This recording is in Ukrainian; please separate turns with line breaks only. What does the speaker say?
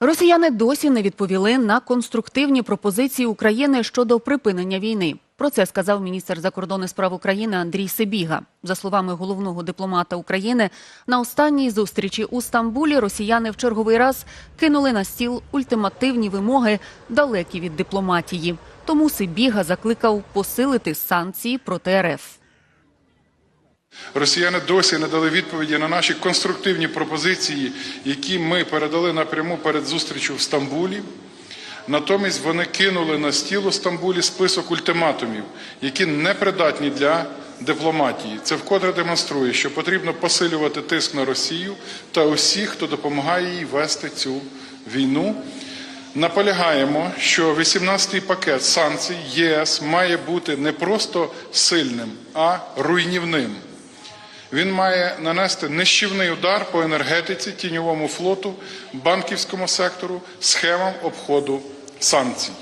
Росіяни досі не відповіли на конструктивні пропозиції України щодо припинення війни. Про це сказав міністр закордонних справ України Андрій Сибіга. За словами головного дипломата України, на останній зустрічі у Стамбулі росіяни в черговий раз кинули на стіл ультимативні вимоги, далекі від дипломатії. Тому Сибіга закликав посилити санкції проти РФ.
Росіяни досі не дали відповіді на наші конструктивні пропозиції, які ми передали напряму перед зустрічю в Стамбулі. Натомість вони кинули на стіл у Стамбулі список ультиматумів, які не придатні для дипломатії. Це вкотре демонструє, що потрібно посилювати тиск на Росію та усіх, хто допомагає їй вести цю війну. Наполягаємо, що 18-й пакет санкцій ЄС має бути не просто сильним, а руйнівним. Він має нанести нищівний удар по енергетиці, тіньовому флоту, банківському сектору, схемам обходу санкцій.